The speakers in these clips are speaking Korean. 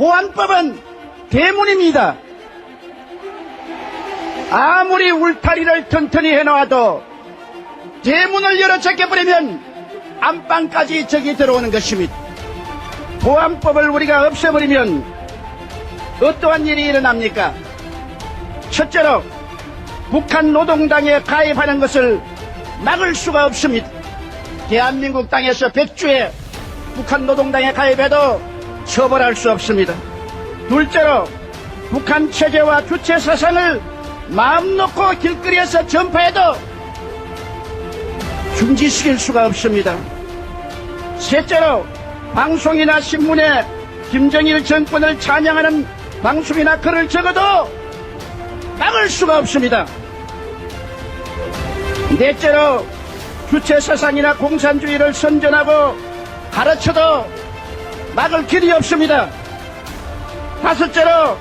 보안법은 대문입니다. 아무리 울타리를 튼튼히 해놓아도 대문을 열어 제껴버리면 안방까지 적이 들어오는 것입니다. 보안법을 우리가 없애버리면 어떠한 일이 일어납니까? 첫째로 북한 노동당에 가입하는 것을 막을 수가 없습니다. 대한민국 땅에서 백주에 북한 노동당에 가입해도 처벌할 수 없습니다. 둘째로 북한 체제와 주체 사상을 마음 놓고 길거리에서 전파해도 중지시킬 수가 없습니다. 셋째로 방송이나 신문에 김정일 정권을 찬양하는 방송이나 글을 적어도 막을 수가 없습니다. 넷째로 주체 사상이나 공산주의를 선전하고 가르쳐도 막을 길이 없습니다. 다섯째로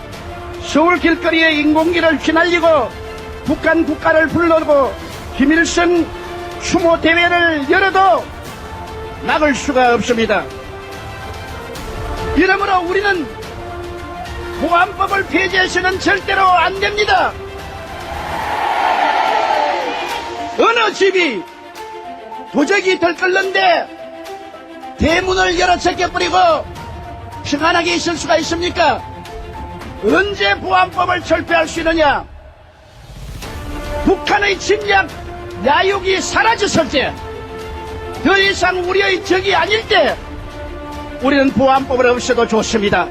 서울 길거리에 인공기를 휘날리고 북한 국가를 불러고 김일성 추모 대회를 열어도 막을 수가 없습니다. 이러므로 우리는 보안법을 폐지해서는 절대로 안 됩니다. 어느 집이 도적이 들끓는데 대문을 열어 제껴버리고 평안하게 있을 수가 있습니까? 언제 보안법을 철폐할 수 있느냐? 북한의 침략 야욕이 사라졌을 때, 더 이상 우리의 적이 아닐 때, 우리는 보안법을 없애도 좋습니다.